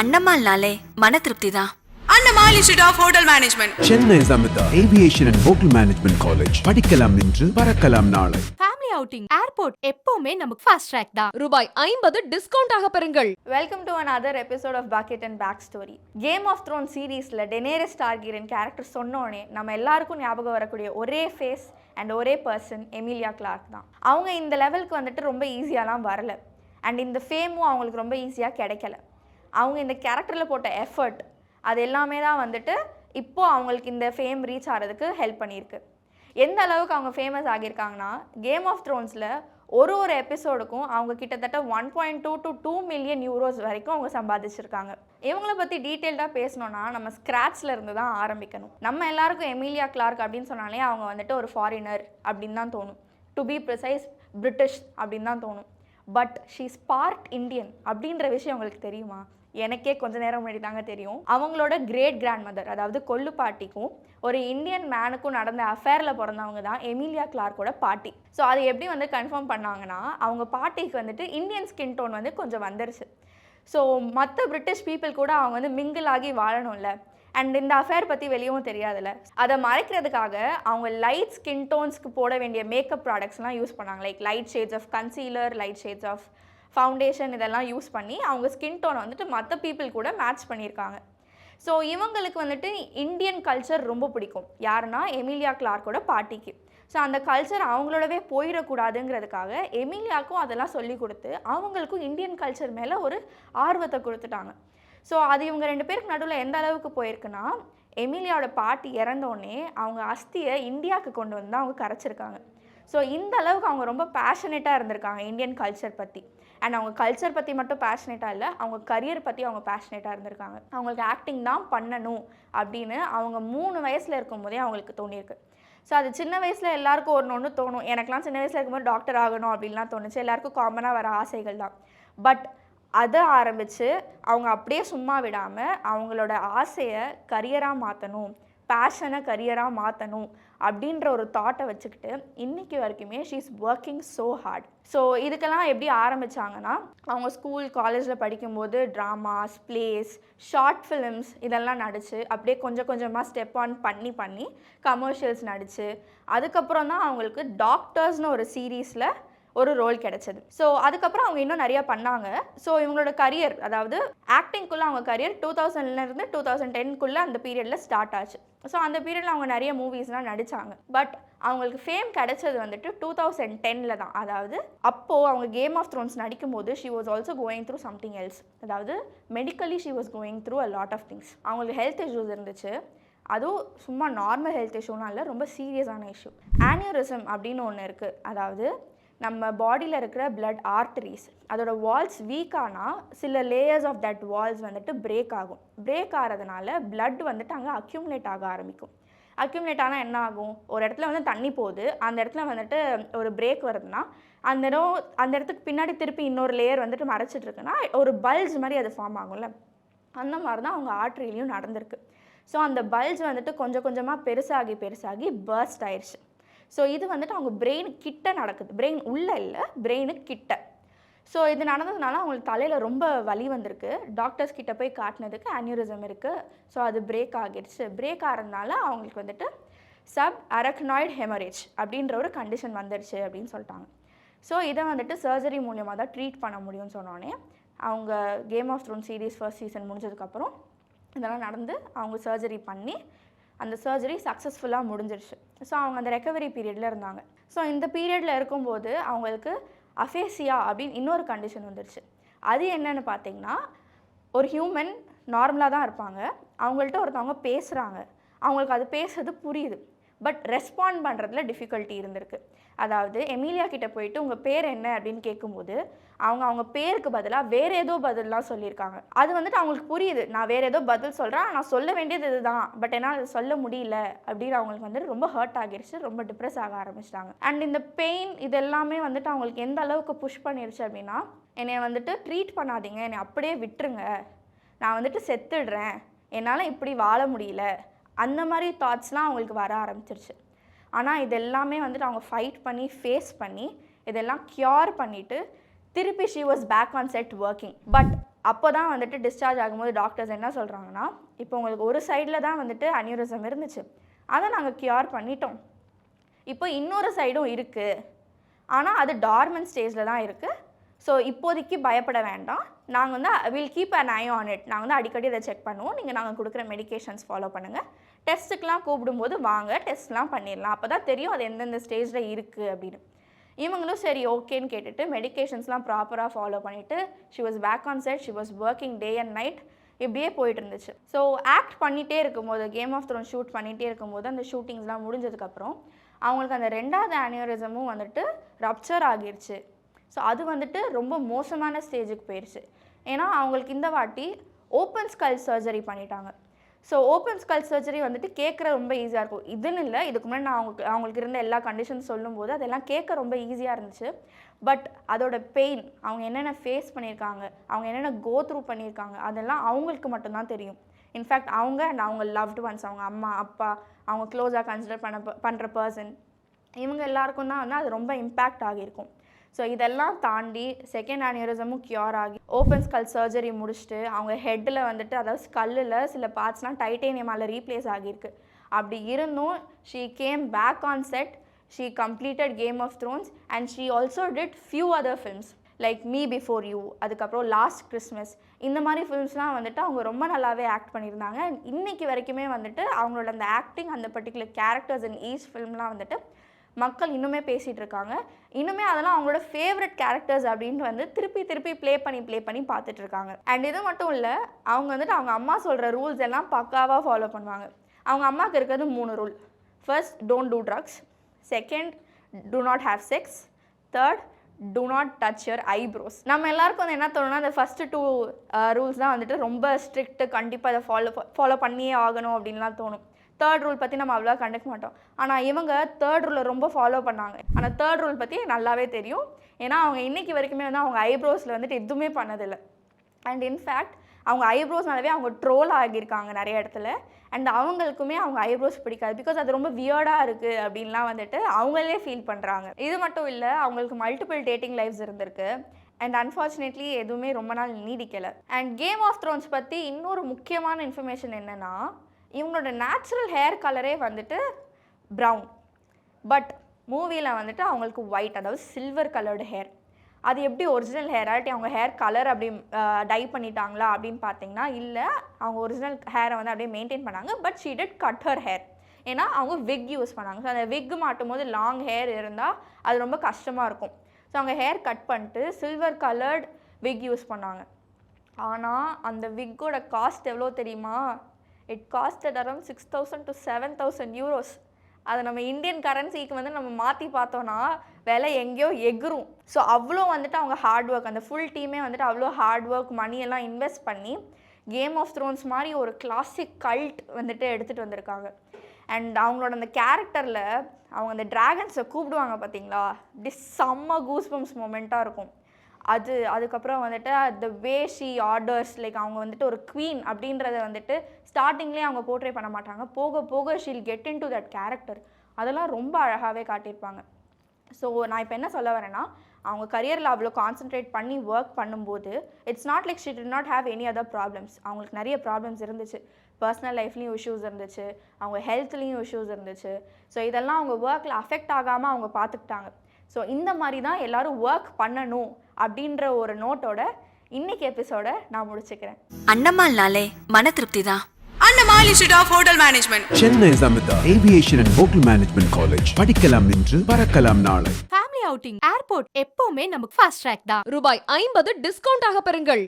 அண்ணம்மாள்னாலே மன திருப்தி தான் Annammal institute of hotel management Chennai Amrita aviation and hotel management college படிக்கலாம் இன்று பறக்கலாம் நாளை. ஃபேமிலி அவுட்டிங் ஏர்போர்ட் எப்பவுமே நமக்கு ஃபாஸ்ட் ட்ராக் தான். ரூபாய் ஐம்பது டிஸ்கவுண்ட் ஆக பெறுங்கள். Welcome to another episode of Bucket and back story game of throne சீரீஸில் டெனேரஸ் டார்கிரன் கேரக்டர் சொன்னோடனே நம்ம எல்லாருக்கும் ஞாபகம் வரக்கூடிய ஒரே ஃபேஸ் அண்ட் ஒரே பர்சன் எமிலியா கிளார்க் தான். அவங்க இந்த லெவலுக்கு வந்துட்டு ரொம்ப ஈஸியாலாம் வரல. அண்ட் இந்த ஃபேமும் அவங்களுக்கு ரொம்ப ஈஸியாக கிடைக்கல. அவங்க இந்த கேரக்டரில் போட்ட எஃபர்ட் அது எல்லாமே தான் வந்துட்டு இப்போது அவங்களுக்கு இந்த ஃபேம் ரீச் ஆகிறதுக்கு ஹெல்ப் பண்ணியிருக்கு. எந்த அளவுக்கு அவங்க ஃபேமஸ் ஆகியிருக்காங்கன்னா கேம் ஆஃப் த்ரோன்ஸில் ஒரு ஒரு எபிசோடுக்கும் அவங்க கிட்டத்தட்ட one point two to two million euros வரைக்கும் அவங்க சம்பாதிச்சிருக்காங்க. இவங்கள பற்றி டீட்டெயில்டாக பேசணும்னா நம்ம ஸ்க்ராட்ச்ல இருந்து தான் ஆரம்பிக்கணும். நம்ம எல்லாருக்கும் எமிலியா கிளார்க் அப்படின்னு சொன்னாலே அவங்க வந்துட்டு ஒரு ஃபாரினர் அப்படின்னு தான் தோணும். டு பி ப்ரிசைஸ் பிரிட்டிஷ் அப்படின்னு தான் தோணும். பட் ஷீ பார்ட் இந்தியன் அப்படின்ற விஷயம் உங்களுக்கு தெரியுமா? எனக்கே கொஞ்ச நேரம் முன்னாடி தாங்க தெரியும். அவங்களோட கிரேட் கிராண்ட் மதர் அதாவது கொல்லு பாட்டிக்கும் ஒரு இந்தியன் மேனுக்கும் நடந்த அஃபேரில் பிறந்தவங்க தான் எமிலியா கிளார்க்கோட பாட்டி. ஸோ அது எப்படி வந்து கன்ஃபார்ம் பண்ணாங்கன்னா அவங்க பாட்டிக்கு வந்துட்டு இந்தியன் ஸ்கின் டோன் வந்து கொஞ்சம் வந்துருச்சு. ஸோ மற்ற பிரிட்டிஷ் பீப்புள் கூட அவங்க வந்து மிங்கிள் ஆகி வாழணும்ல. அண்ட் இந்த அஃபேர் பற்றி வெளியவும் தெரியாதுல்ல. அதை மறைக்கிறதுக்காக அவங்க லைட் ஸ்கின் டோன்ஸ்க்கு போட வேண்டிய மேக்கப் ப்ராடக்ட்ஸ்லாம் யூஸ் பண்ணாங்க. Like light shades of concealer light shades of foundation இதெல்லாம் யூஸ் பண்ணி அவங்க ஸ்கின் டோனை வந்துட்டு மற்ற பீப்புள் கூட மேட்ச் பண்ணியிருக்காங்க. ஸோ இவங்களுக்கு வந்துட்டு இந்தியன் கல்ச்சர் ரொம்ப பிடிக்கும். யாருன்னா எமிலியா கிளார்க்கோட பாட்டிக்கு. ஸோ அந்த கல்ச்சர் அவங்களோடவே போயிடக்கூடாதுங்கிறதுக்காக எமிலியாவுக்கும் அதெல்லாம் சொல்லி கொடுத்து அவங்களுக்கும் இந்தியன் கல்ச்சர் மேலே ஒரு ஆர்வத்தை கொடுத்துட்டாங்க. ஸோ அது இவங்க ரெண்டு பேருக்கு நடுவில் எந்த அளவுக்கு போயிருக்குன்னா எமிலியாவோட பாட்டி இறந்தோடனே அவங்க அஸ்தியை இந்தியாவுக்கு கொண்டு வந்து தான் அவங்க கரைச்சிருக்காங்க. ஸோ இந்த அளவுக்கு அவங்க ரொம்ப பேஷனேட்டாக இருந்திருக்காங்க இந்தியன் கல்ச்சர் பற்றி அண்ட் அவங்க கல்ச்சர் பற்றி மட்டும் பேஷனேட்டாக இல்லை அவங்க கரியர் பற்றி அவங்க பேஷனேட்டாக இருந்திருக்காங்க. அவங்களுக்கு ஆக்டிங் தான் பண்ணணும் அப்படின்னு அவங்க மூணு வயசில் இருக்கும் போதே அவங்களுக்கு தோணியிருக்கு. ஸோ அது சின்ன வயசில் எல்லாருக்கும் ஒன்று ஒன்று தோணும். எனக்குலாம் சின்ன வயசில் இருக்கும்போது டாக்டர் ஆகணும் அப்படின்லாம் தோணுச்சு. எல்லாருக்கும் காமனாக வர ஆசைகள் தான். பட் அதை ஆரம்பித்து அவங்க அப்படியே சும்மா விடாமல் அவங்களோட ஆசையை கரியராக மாற்றணும் பேஷனை கரியராக மாற்றணும் அப்படின்ற ஒரு தாட்டை வச்சுக்கிட்டு இன்னைக்கு வரைக்குமே she is working so hard so இதுக்கெல்லாம் எப்படி ஆரம்பித்தாங்கன்னா அவங்க ஸ்கூல் காலேஜில் படிக்கும்போது ட்ராமாஸ் பிளேஸ் ஷார்ட் ஃபிலிம்ஸ் இதெல்லாம் நடித்து அப்படியே கொஞ்சம் கொஞ்சமாக ஸ்டெப் ஆன் பண்ணி பண்ணி கமர்ஷியல்ஸ் நடித்து அதுக்கப்புறம் தான் அவங்களுக்கு டாக்டர்ஸ்னு ஒரு சீரீஸில் ஒரு ரோல் கிடைச்சது. ஸோ அதுக்கப்புறம் அவங்க இன்னும் நிறையா பண்ணாங்க. ஸோ இவங்களோட கரியர் அதாவது ஆக்டிங்குள்ளே அவங்க கரியர் டூ தௌசண்ட்லேருந்து டூ தௌசண்ட் டென்க்குள்ளே அந்த பீரியடில் ஸ்டார்ட் ஆச்சு. ஸோ அந்த பீரியடில் அவங்க நிறைய மூவிஸ்லாம் நடித்தாங்க பட் அவங்களுக்கு ஃபேம் கிடைச்சது வந்துட்டு டூ தௌசண்ட் டெனில் தான். அதாவது அப்போது அவங்க கேம் ஆஃப் த்ரோன்ஸ் நடிக்கும்போது she was also going through something else அதாவது medically she was going through a lot of things அவங்களுக்கு ஹெல்த் இஷ்யூஸ் இருந்துச்சு. அதுவும் சும்மா நார்மல் ஹெல்த் இஷ்யூலாம் இல்லை ரொம்ப சீரியஸான இஷ்யூ ஆனியூரிசம் அப்படின்னு ஒன்று இருக்குது அதாவது நம்ம பாடியில் இருக்கிற பிளட் ஆர்டரிஸ் அதோட வால்ஸ் வீக் ஆனால் சில லேயர்ஸ் ஆஃப் தட் வால்ஸ் வந்துட்டு பிரேக் ஆகும். பிரேக் ஆகிறதுனால பிளட் வந்துட்டு அங்கே அக்யூமுலேட் ஆக ஆரம்பிக்கும். அக்யூமுலேட் ஆனால் என்ன ஆகும்? ஒரு இடத்துல வந்து தண்ணி போகுது அந்த இடத்துல வந்துட்டு ஒரு பிரேக் வருதுன்னா அந்த இடம் அந்த இடத்துக்கு பின்னாடி திருப்பி இன்னொரு லேயர் வந்துட்டு மறைச்சிட்டு இருக்குன்னா ஒரு பல்ஜ் மாதிரி அது ஃபார்ம் ஆகும்ல. அந்த மாதிரி தான் அவங்க ஆர்ட்ரிலையும் நடந்திருக்கு. ஸோ அந்த பல்ஜ் வந்துட்டு கொஞ்சம் கொஞ்சமாக பெருசாகி பெருசாகி பர்ஸ்ட் ஆயிடுச்சு ஸோ இது வந்துட்டு அவங்க பிரெயின் கிட்ட நடக்குது. பிரெயின் உள்ளே இல்லை பிரெயினு கிட்ட. ஸோ இது நடந்ததுனால அவங்களுக்கு தலையில் ரொம்ப வலி வந்திருக்கு. டாக்டர்ஸ் கிட்ட போய் காட்டினதுக்கு அன்யூரிசம் இருக்குது ஸோ அது பிரேக் ஆகிடுச்சு. பிரேக் ஆகிறதுனால அவங்களுக்கு வந்துட்டு சப் அரக்னாய்டு ஹெமரேஜ் அப்படின்ற ஒரு கண்டிஷன் வந்துடுச்சு அப்படின்னு சொல்லிட்டாங்க. ஸோ இதை வந்துட்டு சர்ஜரி மூலியமாக தான் ட்ரீட் பண்ண முடியும்னு சொன்னோடனே அவங்க game of throne series first season முடிஞ்சதுக்கப்புறம் இதெல்லாம் நடந்து அவங்க சர்ஜரி பண்ணி அந்த சர்ஜரி சக்ஸஸ்ஃபுல்லாக முடிஞ்சிருச்சு. ஸோ அவங்க அந்த ரெக்கவரி பீரியடில் இருந்தாங்க. ஸோ இந்த பீரியடில் இருக்கும்போது அவங்களுக்கு அஃபேசியா அப்படின்னு இன்னொரு கண்டிஷன் வந்துருச்சு. அது என்னன்னு பார்த்தீங்கன்னா ஒரு ஹியூமன் நார்மலாக தான் இருப்பாங்க. அவங்கள்ட்ட ஒருத்தவங்க பேசுகிறாங்க அவங்களுக்கு அது பேசுறது புரியுது. பட் ரெஸ்பாண்ட் பண்ணுறதுல டிஃபிகல்ட்டி இருந்திருக்கு. அதாவது எமிலியா கிட்டே போயிட்டு உங்கள் பேர் என்ன அப்படின்னு கேட்கும்போது அவங்க அவங்க பேருக்கு பதிலாக வேற ஏதோ பதிலாம் சொல்லியிருக்காங்க. அது வந்துட்டு அவங்களுக்கு புரியுது. நான் வேறு ஏதோ பதில் சொல்கிறேன் நான் சொல்ல வேண்டியது இதுதான். பட் என்னால் அதை சொல்ல முடியல அப்படின்னு அவங்களுக்கு வந்துட்டு ரொம்ப ஹர்ட் ஆகிருச்சு. ரொம்ப டிப்ரெஸ் ஆக ஆரம்பிச்சிட்டாங்க. அண்ட் இந்த பெயின் இது எல்லாமே வந்துட்டு அவங்களுக்கு எந்த அளவுக்கு புஷ் பண்ணிருச்சு அப்படின்னா என்னை வந்துட்டு ட்ரீட் பண்ணாதீங்க. என்னை அப்படியே விட்டுருங்க. நான் வந்துட்டு செத்துடுறேன். என்னால் இப்படி வாழ முடியல. அந்த மாதிரி தாட்ஸ்லாம் அவங்களுக்கு வர ஆரம்பிச்சிருச்சு. ஆனால் இது எல்லாமே வந்துட்டு அவங்க ஃபைட் பண்ணி ஃபேஸ் பண்ணி இதெல்லாம் க்யூர் பண்ணிவிட்டு திருப்பி she was back on set working but அப்போ தான் வந்துட்டு டிஸ்சார்ஜ் ஆகும்போது டாக்டர்ஸ் என்ன சொல்கிறாங்கன்னா இப்போ உங்களுக்கு ஒரு சைடில் தான் வந்துட்டு அனியூரிசம் இருந்துச்சு. அதை நாங்கள் க்யூர் பண்ணிட்டோம். இப்போ இன்னொரு சைடும் இருக்குது ஆனால் அது டார்மன் ஸ்டேஜில் தான் இருக்குது ஸோ இப்போதைக்கு பயப்பட வேண்டாம். நாங்கள் வந்து will keep an eye on it நாங்கள் வந்து அடிக்கடி இதை செக் பண்ணுவோம். நீங்கள் நாங்கள் கொடுக்குற மெடிகேஷன்ஸ் ஃபாலோ பண்ணுங்கள் டெஸ்ட்டுக்கெலாம் கூப்பிடும்போது வாங்க டெஸ்ட்லாம் பண்ணிடலாம். அப்போ தான் தெரியும் அது எந்தெந்த ஸ்டேஜில் இருக்குது அப்படின்னு. இவங்களும் சரி ஓகேன்னு கேட்டுட்டு மெடிகேஷன்ஸ்லாம் ப்ராப்பராக ஃபாலோ பண்ணிவிட்டு she was back on set she was working day and night இப்படியே போயிட்டு இருந்துச்சு. ஸோ ஆக்ட் பண்ணிகிட்டே இருக்கும்போது கேம் ஆஃப் த்ரோன் ஷூட் பண்ணிகிட்டே இருக்கும்போது அந்த ஷூட்டிங்ஸ்லாம் முடிஞ்சதுக்கப்புறம் அவங்களுக்கு அந்த ரெண்டாவது ஆனியரிசமும் வந்துட்டு ரப்சர் ஆகிருச்சு. ஸோ அது வந்துட்டு ரொம்ப மோசமான ஸ்டேஜுக்கு போயிடுச்சு ஏன்னா அவங்களுக்கு இந்த வாட்டி ஓப்பன் ஸ்கல் சர்ஜரி பண்ணிட்டாங்க. ஸோ ஓப்பன் ஸ்கல் சர்ஜரி வந்துட்டு கேட்குற ரொம்ப ஈஸியாக இருக்கும். இதுன்னு இல்லை இதுக்கு முன்னாடி நான் அவங்களுக்கு அவங்களுக்கு இருந்த எல்லா கண்டிஷன்ஸ் சொல்லும்போது அதெல்லாம் கேட்க ரொம்ப ஈஸியாக இருந்துச்சு. பட் அதோட பெயின் அவங்க என்னென்ன ஃபேஸ் பண்ணியிருக்காங்க அவங்க என்னென்ன கோ த்ரூ பண்ணியிருக்காங்க அதெல்லாம் அவங்களுக்கு மட்டும்தான் தெரியும். இன்ஃபேக்ட் அவங்க அண்ட் அவங்க லவ்டு ஒன்ஸ் அவங்க அம்மா அப்பா அவங்க க்ளோஸாக கன்சிடர் பண்ண பண்ணுற பர்சன் இவங்க எல்லாருக்கும் தான் வந்து அது ரொம்ப இம்பேக்ட் ஆகியிருக்கும். ஸோ இதெல்லாம் தாண்டி செகண்ட் ஆனியரிசமும் க்யூர் ஆகி ஓப்பன் ஸ்கல் சர்ஜரி முடிச்சுட்டு அவங்க ஹெட்டில் வந்துட்டு அதாவது ஸ்கல்லில் சில பார்ட்ஸ்லாம் டைட்டேனியமால் ரீப்ளேஸ் ஆகியிருக்கு. அப்படி இருந்தும் she came back on set she completed game of thrones and she also did few other films like me before you அதுக்கப்புறம் லாஸ்ட் கிறிஸ்மஸ் இந்த மாதிரி ஃபில்ம்ஸ்லாம் வந்துட்டு அவங்க ரொம்ப நல்லாவே ஆக்ட் பண்ணியிருந்தாங்க. இன்னைக்கு வரைக்குமே வந்துட்டு அவங்களோட அந்த ஆக்டிங் அந்த பர்டிகுலர் கேரக்டர்ஸ் இன் ஈச் ஃபில்ம்லாம் வந்துட்டு மக்கள் இன்னுமே பேசிகிட்டு இருக்காங்க. இன்னுமே அதெல்லாம் அவங்களோட ஃபேவரட் கேரக்டர்ஸ் அப்படின்ட்டு வந்து திருப்பி திருப்பி ப்ளே பண்ணி ப்ளே பண்ணி பார்த்துட்டு இருக்காங்க. அண்ட் இது மட்டும் இல்லை அவங்க வந்துட்டு அவங்க அம்மா சொல்கிற ரூல்ஸ் எல்லாம் பக்காவாக ஃபாலோ பண்ணுவாங்க. அவங்க அம்மாவுக்கு இருக்கிறது மூணு rule first don't do drugs second do not have sex third do not touch your eyebrows நம்ம எல்லாருக்கும் வந்து என்ன தோணுன்னா அந்த ஃபஸ்ட்டு டூ ரூல்ஸ் தான் வந்துட்டு ரொம்ப ஸ்ட்ரிக்ட்டு கண்டிப்பாக அதை ஃபாலோ ஃபாலோ பண்ணியே ஆகணும் அப்படின்லாம் தோணும். தேர்ட் ரூல் பற்றி நம்ம அவ்வளோ கண்டுக்க மாட்டோம். ஆனால் இவங்க தேர்ட் ரூலை ரொம்ப ஃபாலோ பண்ணாங்க. ஆனால் தேர்ட் ரூல் பற்றி நல்லாவே தெரியும். ஏன்னா அவங்க இன்றைக்கி வரைக்குமே வந்து அவங்க ஐப்ரோஸில் வந்துட்டு எதுவுமே பண்ணதில்லை. அண்ட் இன்ஃபேக்ட் அவங்க ஐப்ரோஸ்னாலவே அவங்க ட்ரோல் ஆகியிருக்காங்க நிறைய இடத்துல. அண்ட் அவங்களுக்குமே அவங்க ஐப்ரோஸ் பிடிக்காது. பிகாஸ் அது ரொம்ப வியர்டாக இருக்குது அப்படின்லாம் வந்துட்டு அவங்களே ஃபீல் பண்ணுறாங்க இது மட்டும் இல்லை அவங்களுக்கு மல்டிபிள் டேட்டிங் லைஃப்ஸ் இருந்திருக்கு. அண்ட் அன்ஃபார்ச்சுனேட்லி எதுவுமே ரொம்ப நாள் நீடிக்கலை. அண்ட் கேம் ஆஃப் த்ரோன்ஸ் பற்றி இன்னொரு முக்கியமான இன்ஃபர்மேஷன் என்னென்னா இவங்களோட நேச்சுரல் ஹேர் கலரே வந்துட்டு ப்ரௌன் பட் மூவியில் வந்துட்டு அவங்களுக்கு ஒயிட் அதாவது சில்வர் கலர்டு ஹேர் அது எப்படி ஒரிஜினல் ஹேர் ஆட்டி அவங்க ஹேர் கலர் அப்படி டை பண்ணிட்டாங்களா அப்படின்னு பார்த்தீங்கன்னா இல்லை அவங்க ஒரிஜினல் ஹேரை வந்து அப்படியே மெயின்டைன் பண்ணாங்க but she did cut her hair ஏன்னா அவங்க விக் யூஸ் பண்ணாங்க. ஸோ அந்த விக் மாட்டும் போது லாங் ஹேர் இருந்தால் அது ரொம்ப கஷ்டமாக இருக்கும். ஸோ அவங்க ஹேர் கட் பண்ணிட்டு சில்வர் கலர்ட் விக் யூஸ் பண்ணாங்க. ஆனால் அந்த விக்கோட காஸ்ட் எவ்வளோ தெரியுமா? It costed around six thousand to seven thousand euros அதை நம்ம இந்தியன் கரன்சிக்கு வந்து நம்ம மாற்றி பார்த்தோன்னா விலை எங்கேயோ எகுரும். ஸோ அவ்வளோ வந்துட்டு அவங்க ஹார்ட் ஒர்க் அந்த ஃபுல் டீமே வந்துட்டு அவ்வளோ ஹார்ட் ஒர்க் மணியெல்லாம் இன்வெஸ்ட் பண்ணி கேம் ஆஃப் த்ரோன்ஸ் மாதிரி ஒரு கிளாசிக் கல்ட் வந்துட்டு எடுத்துகிட்டு வந்திருக்காங்க. அண்ட் அவங்களோட அந்த கேரக்டரில் அவங்க அந்த ட்ராகன்ஸை கூப்பிடுவாங்க பார்த்தீங்களா? இப்படி செம்ம கூஸ்பம்ஸ் மொமெண்ட்டாக இருக்கும். அது அதுக்கப்புறம் வந்துட்டு the way she orders like அவங்க வந்துட்டு ஒரு குவீன் அப்படின்றத வந்துட்டு ஸ்டார்டிங்லேயே அவங்க போர்ட்ரே பண்ண மாட்டாங்க. போக போக she'll get into that character அதெல்லாம் ரொம்ப அழகாகவே காட்டியிருப்பாங்க. ஸோ நான் இப்போ என்ன சொல்ல வரேன்னா அவங்க கரியரில் அவ்வளோ கான்சென்ட்ரேட் பண்ணி ஒர்க் பண்ணும்போது it's not like she did not have any other problems அவங்களுக்கு நிறைய ப்ராப்ளம்ஸ் இருந்துச்சு. பர்சனல் லைஃப்லேயும் இஷ்யூஸ் இருந்துச்சு. அவங்க ஹெல்த்லேயும் இஷ்யூஸ் இருந்துச்சு. ஸோ இதெல்லாம் அவங்க ஒர்க்கில் அஃபெக்ட் ஆகாமல் அவங்க பார்த்துக்கிட்டாங்க. ஸோ இந்த மாதிரி தான் எல்லாரும் ஒர்க் பண்ணணும். அப்படின்ற ஒரு நோட்டோட இன்னைக்கு எபிசோட நான் முடிச்சுக்கிறேன். அண்ணம்மாள்னாலே மன திருப்தி தான் Annammal institute of hotel management Chennai Samita aviation and hotel management college படிக்கலாம் இன்று பறக்கலாம் நாளை. ஃபேமிலி அவுட்டிங் ஏர்போர்ட் எப்பவுமே நமக்கு ஃபாஸ்ட் ட்ராக் தான். ரூபாய் ஐம்பது டிஸ்கவுண்ட் ஆக பெறுங்கள்.